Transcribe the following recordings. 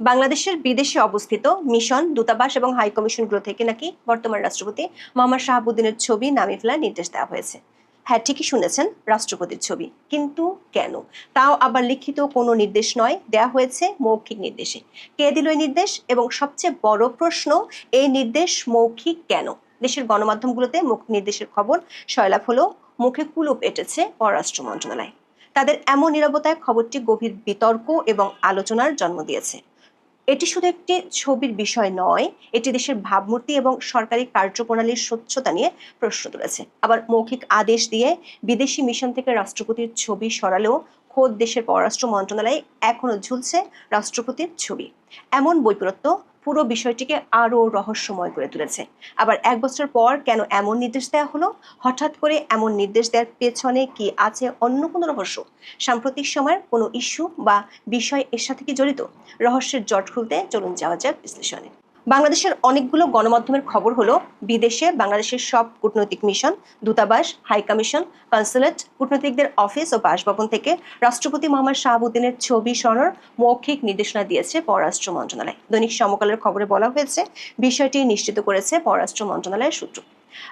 বাংলাদেশের বিদেশে অবস্থিত মিশন, দূতাবাস এবং হাই কমিশনগুলো থেকে নাকি বর্তমান রাষ্ট্রপতি মোহাম্মদ শাহাবুদ্দিনের ছবি নামিয়ে ফেলার নির্দেশ দেওয়া হয়েছে। হ্যাঁ ঠিকই শুনেছেন রাষ্ট্রপতির ছবি, কিন্তু কেন? তাও আবার লিখিত কোনো নির্দেশ নয়, দেয়া হয়েছে মৌখিক নির্দেশে। কে দিল এই নির্দেশ? এবং সবচেয়ে বড় প্রশ্ন, এই নির্দেশ মৌখিক কেন? দেশের গণমাধ্যমগুলোতে মৌখিক নির্দেশের খবর, সয়লাভ হলো, মুখে কুলুপ এটেছে পররাষ্ট্র মন্ত্রণালয়। তাদের এমন নিরাপত্তায় খবরটি গভীর বিতর্ক এবং আলোচনার জন্ম দিয়েছে। এটি শুধু একটি ছবির বিষয় নয়, এটি দেশের ভাবমূর্তি এবং সরকারি কার্যপ্রণালীর স্বচ্ছতা নিয়ে প্রশ্ন তুলেছে। আবার মৌখিক আদেশ দিয়ে বিদেশি মিশন থেকে রাষ্ট্রপতির ছবি সরালেও খোদ দেশের পররাষ্ট্র মন্ত্রণালয়ে এখনও ঝুলছে রাষ্ট্রপতির ছবি। এমন বৈপরত্য পুরো বিষয়টিকে আরও রহস্যময় করে তুলেছে। আবার এক বছর পর কেন এমন নির্দেশ দেওয়া হলো? হঠাৎ করে এমন নির্দেশ দেওয়ার পেছনে কি আছে অন্য কোনো রহস্য? সাম্প্রতিক সময়ের কোনো ইস্যু বা বিষয় এর সাথে কি জড়িত? রহস্যের জট খুলতে চলুন যাওয়া যাক বিশ্লেষণে। বাংলাদেশের অনেকগুলো গণমাধ্যমের খবর হলো বিদেশে বাংলাদেশের সব কূটনৈতিক মিশন, দূতাবাস, হাই কমিশন, কনসুলেট, কূটনৈতিকদের অফিস ও বাসভবন থেকে রাষ্ট্রপতি মোহাম্মদ শাহাবুদ্দিনের ছবি সরানোর মৌখিক নির্দেশনা দিয়েছে পররাষ্ট্র মন্ত্রণালয়। দৈনিক সমকালের খবরে বলা হয়েছে, বিষয়টি নিশ্চিত করেছে পররাষ্ট্র মন্ত্রণালয়ের সূত্র।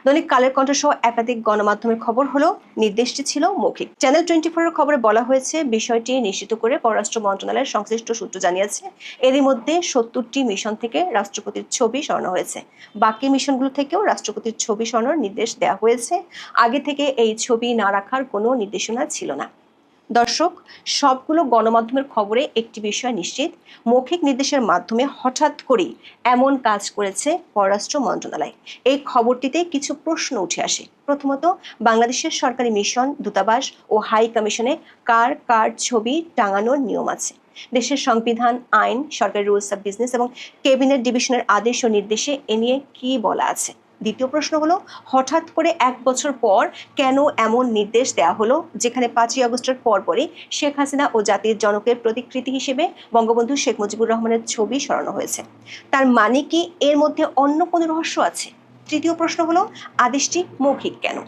দৈনিক কালের কণ্ঠ সহ একাধিক গণমাধ্যমের খবর হলো নির্দেশটি ছিল মৌখিক। চ্যানেল টোয়েন্টি ফোরের খবরে বলা হয়েছে, বিষয়টি নিশ্চিত করে পররাষ্ট্র মন্ত্রণালয়ের সংশ্লিষ্ট সূত্র জানিয়েছে। এরই মধ্যে সত্তরটি মিশন থেকে রাষ্ট্রপতির ছবি সরানো হয়েছে। বাকি মিশনগুলো থেকেও রাষ্ট্রপতির ছবি সরানোর নির্দেশ দেওয়া হয়েছে। আগে থেকে এই ছবি না রাখার কোনো নির্দেশনা ছিল না। দর্শক, সবগুলো গণমাধ্যমের খবরে একটি বিষয় নিশ্চিত, মৌখিক নির্দেশের মাধ্যমে হঠাৎ করেই এমন কাজ করেছে পররাষ্ট্র মন্ত্রণালয়। এই খবরটিতে কিছু প্রশ্ন উঠে আসে। প্রথমত, বাংলাদেশের সরকারি মিশন, দূতাবাস ও হাই কমিশনে কার কার ছবি টাঙানোর নিয়ম আছে? দেশের সংবিধান, আইন, সরকারি রুলস অফ বিজনেস এবং ক্যাবিনেট ডিভিশনের আদেশ ও নির্দেশে এ নিয়ে কি বলা আছে? দ্বিতীয় প্রশ্ন হলো, হঠাৎ করে এক বছর পর কেন এমন নির্দেশ দেওয়া হলো? যেখানে পাঁচই আগস্টের পরপরই শেখ হাসিনা ও জাতির জনকের প্রতিকৃতি হিসেবে বঙ্গবন্ধু শেখ মুজিবুর রহমানের ছবি সরানো হয়েছে। তার মানে কি এর মধ্যে অন্য কোনো রহস্য আছে? তৃতীয় প্রশ্ন হলো, আদেশটি মৌখিক কেন?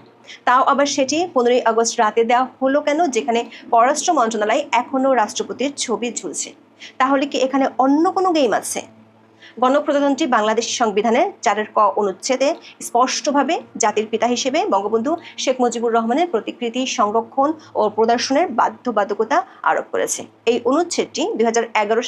তাও আবার সেটি পনেরোই আগস্ট রাতে দেওয়া হলো কেন? যেখানে পররাষ্ট্র মন্ত্রণালয় এখনও রাষ্ট্রপতির ছবি ঝুলছে। তাহলে কি এখানে অন্য কোনো গেম আছে? গণপ্রজাতন্ত্রী বাংলাদেশ সংবিধানে চারের ক অনুচ্ছেদে স্পষ্টভাবে জাতির পিতা হিসেবে বঙ্গবন্ধু শেখ মুজিবুর রহমানের প্রতিকৃতি সংরক্ষণ ও প্রদর্শনের বাধ্যবাধকতা আরোপ করেছে। এই অনুচ্ছেদটি দুই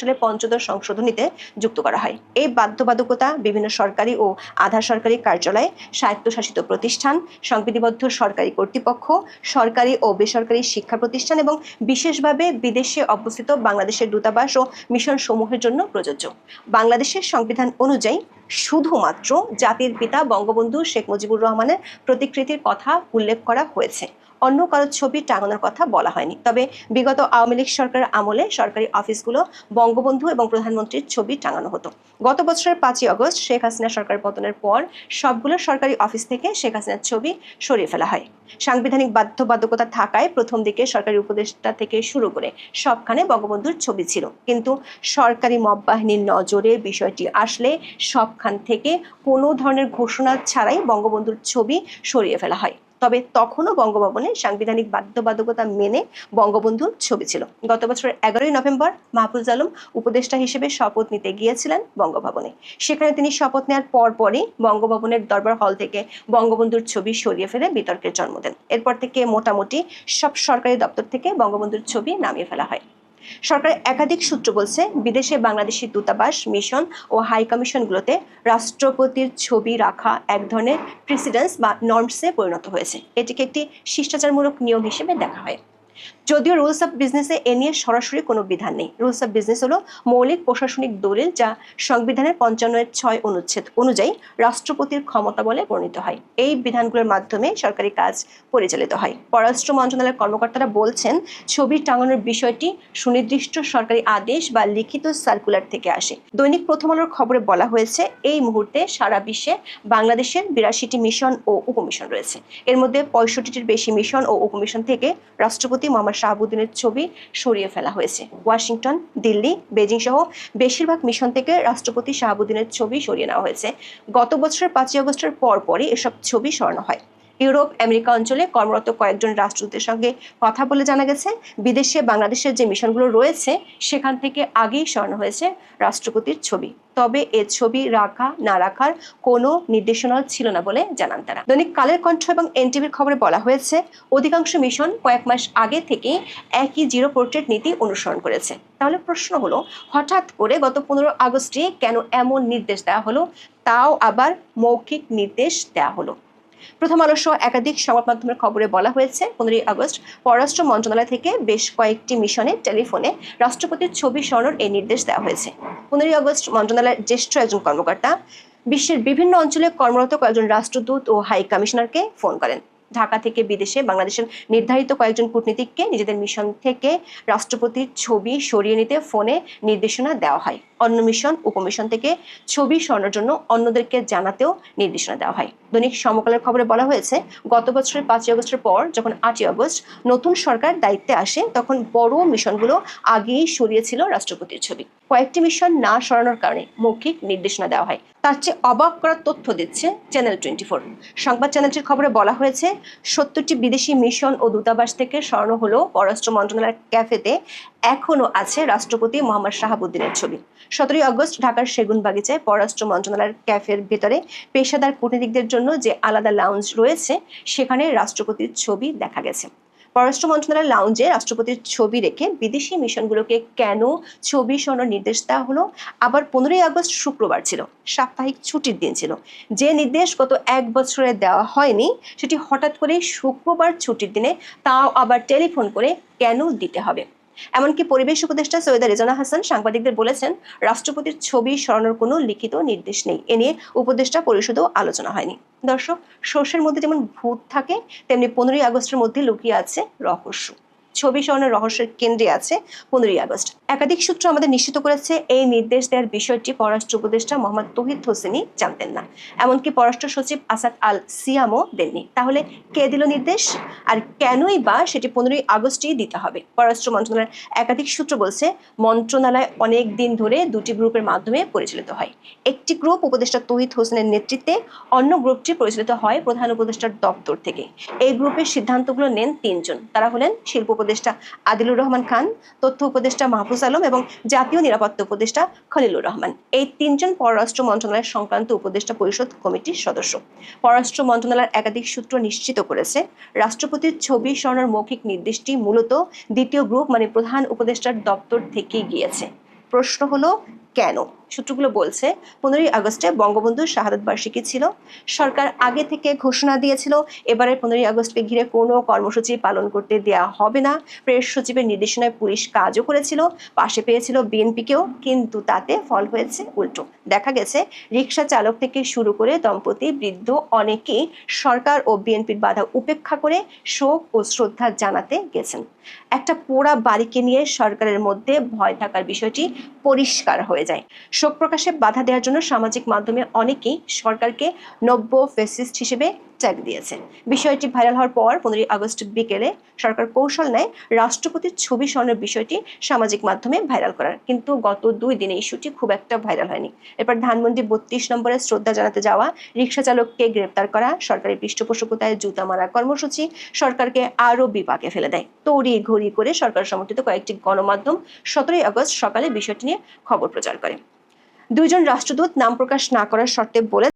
সালের পঞ্চদশ সংশোধনীতে যুক্ত করা হয়। এই বাধ্যবাধকতা বিভিন্ন সরকারি ও আধা সরকারি কার্যালয়ে স্বায়ত্তশাসিত প্রতিষ্ঠান, সংবিধিবদ্ধ সরকারি কর্তৃপক্ষ, সরকারি ও বেসরকারি শিক্ষা প্রতিষ্ঠান এবং বিশেষভাবে বিদেশে অবস্থিত বাংলাদেশের দূতাবাস ও মিশন সমূহের জন্য প্রযোজ্য। বাংলাদেশের সংবিধান অনুযায়ী শুধুমাত্র জাতির পিতা বঙ্গবন্ধু শেখ মুজিবুর রহমানের প্রতিকৃতির কথা উল্লেখ করা হয়েছে। অন্য কারও ছবি টাঙানোর কথা বলা হয়নি। তবে বিগত আওয়ামী লীগ সরকারের আমলে সরকারি অফিসগুলো বঙ্গবন্ধু এবং প্রধানমন্ত্রীর ছবি টাঙানো হতো। গত বছরের পাঁচই আগস্ট শেখ হাসিনা সরকার পতনের পর সবগুলো সরকারি অফিস থেকে শেখ হাসিনার ছবি সরিয়ে ফেলা হয়। সাংবিধানিক বাধ্যবাধকতা থাকায় প্রথম দিকে সরকারি উপদেষ্টা থেকে শুরু করে সবখানে বঙ্গবন্ধুর ছবি ছিল। কিন্তু সরকারি মব বাহিনীর নজরে বিষয়টি আসলে সবখান থেকে কোনো ধরনের ঘোষণা ছাড়াই বঙ্গবন্ধুর ছবি সরিয়ে ফেলা হয়। তবে তখনও বঙ্গভবনে সাংবিধানিক বাধ্যবাধকতা মেনে বঙ্গবন্ধুর ছবি ছিল। গত বছরের এগারোই নভেম্বর মাহফুজ আলম উপদেষ্টা হিসেবে শপথ নিতে গিয়েছিলেন বঙ্গভবনে। সেখানে তিনি শপথ নেওয়ার পর পরই বঙ্গভবনের দরবার হল থেকে বঙ্গবন্ধুর ছবি সরিয়ে ফেলে বিতর্কের জন্ম দেন। এরপর থেকে মোটামুটি সব সরকারি দপ্তর থেকে বঙ্গবন্ধুর ছবি নামিয়ে ফেলা হয়। সরকারের একাধিক সূত্র বলছে, বিদেশে বাংলাদেশি দূতাবাস, মিশন ও হাই কমিশনগুলোতে রাষ্ট্রপতির ছবি রাখা এক ধরনের প্রেসিডেন্স বা নর্মসে পরিণত হয়েছে। এটিকে একটি শিষ্টাচারমূলক নিয়ম হিসেবে দেখা হয়। যদিও রুলস অফ বিজনেসে এ নিয়ে সরাসরি কোনো বিধান নেই। রুলস অফ বিজনেস হলো মৌলিক প্রশাসনিক দলিল যা সংবিধানের পঞ্চান্নের ছয় অনুচ্ছেদ অনুযায়ী রাষ্ট্রপতির ক্ষমতা বলে বর্ণিত হয়। এই বিধানগুলোর মাধ্যমে সরকারি কাজ পরিচালিত হয়। পররাষ্ট্র মন্ত্রণালয়ের কর্মকর্তারা বলছেন ছবি টাঙানোর বিষয়টি সুনির্দিষ্ট সরকারি আদেশ বা লিখিত সার্কুলার থেকে আসে। দৈনিক প্রথম আলোর খবরে বলা হয়েছে, এই মুহূর্তে সারা বিশ্বে বাংলাদেশের বিরাশিটি মিশন ও উপমিশন রয়েছে। এর মধ্যে পঁয়ষট্টিটির বেশি মিশন ও উপমিশন থেকে রাষ্ট্রপতি মোহাম্মদ শাহাবুদ্দিনের ছবি সরিয়ে ফেলা হয়েছে। ওয়াশিংটন, দিল্লি বেজিং সহ বেশিরভাগ মিশন থেকে রাষ্ট্রপতি শাহাবুদ্দিনের ছবি সরিয়ে নেওয়া হয়েছে। গত বছরের পাঁচই আগস্টের পরপরই এসব ছবি সরানো হয়। ইউরোপ, আমেরিকা অঞ্চলে কর্মরত কয়েকজন রাষ্ট্রদূতের সঙ্গে কথা বলে জানা গেছে, বিদেশে বাংলাদেশের যে মিশনগুলো রয়েছে, সেখান থেকে আগেই সরানো হয়েছে রাষ্ট্রপতির ছবি। তবে এ ছবি রাখা, না রাখার কোনো নির্দেশনা ছিল না বলে জানান তারা। দৈনিক কালের কণ্ঠ এবং এনটিভির খবরে বলা হয়েছে, অধিকাংশ মিশন কয়েক মাস আগে থেকে একই জিরো পোর্ট্রেট নীতি অনুসরণ করেছে। তাহলে প্রশ্ন হলো, হঠাৎ করে গত পনেরো আগস্টে কেন এমন নির্দেশ দেওয়া হলো? তাও আবার মৌখিক নির্দেশ দেওয়া হলো। প্রথম আলো সহ একাধিক সংবাদ মাধ্যমের খবরে বলা হয়েছে, পনেরোই আগস্ট পররাষ্ট্র মন্ত্রণালয় থেকে বেশ কয়েকটি মিশনে টেলিফোনে রাষ্ট্রপতির ছবি সরানোর এই নির্দেশ দেওয়া হয়েছে। পনেরোই আগস্ট মন্ত্রণালয়ের জ্যেষ্ঠ একজন কর্মকর্তা বিশ্বের বিভিন্ন অঞ্চলে কর্মরত কয়েকজন রাষ্ট্রদূত ও হাই কমিশনারকে ফোন করেন। ঢাকা থেকে বিদেশে বাংলাদেশের নির্ধারিত কয়েকজন কূটনীতিককে নিজেদের মিশন থেকে রাষ্ট্রপতির ছবি সরিয়ে নিতে ফোনে নির্দেশনা দেওয়া হয়। অন্য মিশন, উপমিশন থেকে ছবি সরানোর জন্য অন্যদেরকে জানাতেও নির্দেশনা দেওয়া হয়। দৈনিক সমকালের খবরে বলা হয়েছে, গত বছরের পাঁচই আগস্টের পর যখন আটই আগস্ট নতুন সরকার দায়িত্বে আসে, তখন বড় মিশনগুলো আগেই সরিয়েছিল রাষ্ট্রপতির ছবি। কয়েকটি মিশন না সরানোর কারণে মৌখিক নির্দেশনা দেওয়া হয়। তার চেয়ে অবাক করার তথ্য দিচ্ছে চ্যানেল টোয়েন্টি ফোর সংবাদ চ্যানেলটির খবরে বলা হয়েছে, সত্তরটি বিদেশি মিশন ও দূতাবাস থেকে সরানো হলো পররাষ্ট্র মন্ত্রণালয়ের ক্যাফেতে এখনও আছে রাষ্ট্রপতি মোহাম্মদ শাহাবুদ্দিনের ছবি। সতেরোই আগস্ট ঢাকার সেগুন বাগিচায় পররাষ্ট্র মন্ত্রণালয়ের ক্যাফের ভেতরে পেশাদার কূটনীতিকদের জন্য যে আলাদা লাউঞ্জ রয়েছে, সেখানে রাষ্ট্রপতির ছবি দেখা গেছে। পররাষ্ট্র মন্ত্রণালয়ের লাউঞ্জে রাষ্ট্রপতির ছবি রেখে বিদেশি মিশনগুলোকে কেন ছবি সরানোর নির্দেশ দেওয়া হলো, আবার পনেরোই আগস্ট শুক্রবার ছিল, সাপ্তাহিক ছুটির দিন ছিল। যে নির্দেশ গত এক বছরে দেওয়া হয়নি, সেটি হঠাৎ করে শুক্রবার ছুটির দিনে তাও আবার টেলিফোন করে কেন দিতে হবে? এমনকি পরিবেশ উপদেষ্টা সৈয়দা রেজানা হাসান সাংবাদিকদের বলেছেন, রাষ্ট্রপতির ছবি সরানোর কোনো লিখিত নির্দেশ নেই। এ নিয়ে উপদেষ্টা পরিষদেও আলোচনা হয়নি। দর্শক শস্যের মধ্যে যেমন ভূত থাকে, তেমনি পনেরোই আগস্টের মধ্যে লুকিয়ে আছে রহস্য। ছবি সরানোর রহস্যের কেন্দ্রে আছে পনেরোই আগস্ট। একাধিক সূত্র আমাদের নিশ্চিত করেছে এই নির্দেশ দেওয়ার বিষয়টি পররাষ্ট্র উপদেষ্টা মোহাম্মদ তহিদ হোসেনি জানতেন না। এমনকি পররাষ্ট্র সচিব আসাদ আল সিয়ামও দেননি। তাহলে কে দিল নির্দেশ? আর কেনই বা সেটি পনেরোই আগস্টেই দিতে হবে? পররাষ্ট্র মন্ত্রণালয়ের একাধিক সূত্র বলছে, মন্ত্রণালয় অনেক দিন ধরে দুটি গ্রুপের মাধ্যমে পরিচালিত হয়। একটি গ্রুপ উপদেষ্টা তহিদ হোসেনের নেতৃত্বে অন্য গ্রুপটি পরিচালিত হয় প্রধান উপদেষ্টার দপ্তর থেকে। এই গ্রুপের সিদ্ধান্তগুলো নেন তিনজন। তারা হলেন শিল্প উপদেষ্টা আদিলুর রহমান খান, তথ্য উপদেষ্টা মাহফুজ আলম এবং জাতীয় নিরাপত্তা উপদেষ্টা খলিলুর রহমান। এই তিনজন পররাষ্ট্র মন্ত্রণালয়ের সংক্রান্ত উপদেষ্টা পরিষদ কমিটির সদস্য। পররাষ্ট্র মন্ত্রণালয়ের একাধিক সূত্র নিশ্চিত করেছে, রাষ্ট্রপতির ছবি সরানোর মৌখিক নির্দেশটি মূলত দ্বিতীয় গ্রুপ মানে প্রধান উপদেষ্টার দপ্তর থেকেই গিয়েছে। প্রশ্ন হলো, কেন? সূত্রগুলো বলছে, পনেরোই আগস্টে বঙ্গবন্ধুর শাহাদত বার্ষিকী ছিল। সরকার আগে থেকে ঘোষণা দিয়েছিল এবারে পনেরোই আগস্টকে ঘিরে কোনো কর্মসূচি পালন করতে দেয়া হবে না। প্রেস সচিবের নির্দেশনায় পুলিশ কাজও করেছিল, পাশে পেয়েছিল বিএনপিকেও, কিন্তু তাতে ফল হয়েছে উল্টো। দেখা গেছে রিক্সা চালক থেকে শুরু করে দম্পতি, বৃদ্ধ অনেকেই সরকার ও বিএনপির বাধা উপেক্ষা করে শোক ও শ্রদ্ধা জানাতে গেছেন। একটা পোড়া বাড়িকে নিয়ে সরকারের মধ্যে ভয় থাকার বিষয়টি পরিষ্কার হয়ে যায়। শোক প্রকাশে বাধা দেওয়ার জন্য সামাজিক মাধ্যমে অনেকেই সরকারকে নব্য ফেসিস্ট হিসেবে ট্যাগ দিয়েছে বিষয়টি ভাইরাল হওয়ার পর পনেরোই আগস্ট বিকেলে সরকার কৌশল নেয় রাষ্ট্রপতির ছবি সরানোর বিষয়টি সামাজিক মাধ্যমে ভাইরাল করার। কিন্তু গত দুই দিনে ইস্যুটি খুব একটা ভাইরাল হয়নি। এরপর ধানমন্ডি বত্রিশ নম্বরে শ্রদ্ধা জানাতে যাওয়া রিক্সা চালককে গ্রেপ্তার করা সরকারি পৃষ্ঠপোষকতায় জুতা মারা কর্মসূচি সরকারকে আরও বিপাকে ফেলে দেয়। তড়ি ঘড়ি করে সরকার সমর্থিত কয়েকটি গণমাধ্যম সতেরোই আগস্ট সকালে বিষয়টি নিয়ে খবর প্রচার করে। দুইজন রাষ্ট্রদূত নাম প্রকাশ না করার শর্তে বলে